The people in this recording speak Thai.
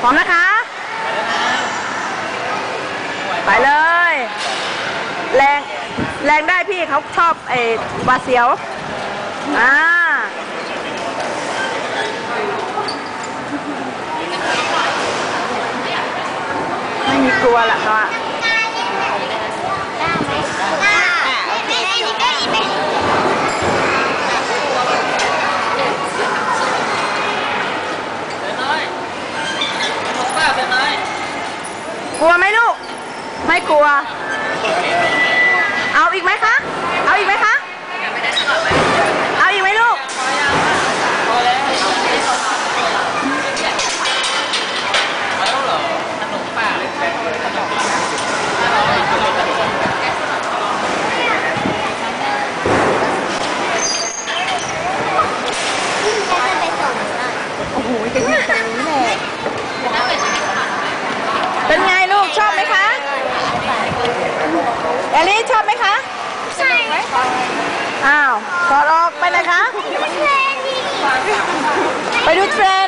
พร้อมนะคะ ไปเลย แรง แรงได้พี่เขาชอบไอ้บาเสียว อ่าไม่มีกลัวหรอกเนาะ กลัวไหมลูก ไม่กลัว เอาอีกไหมคะ เอาอีกไหมคะ เอาอีกไหมลูก โอ้โหจะยืนตรงนี้แหละ เป็นไงลูกชอบไหมคะ แอลลี่ชอบไหมคะอ้าวถอดออกไปไหนคะ ไปดูเทรน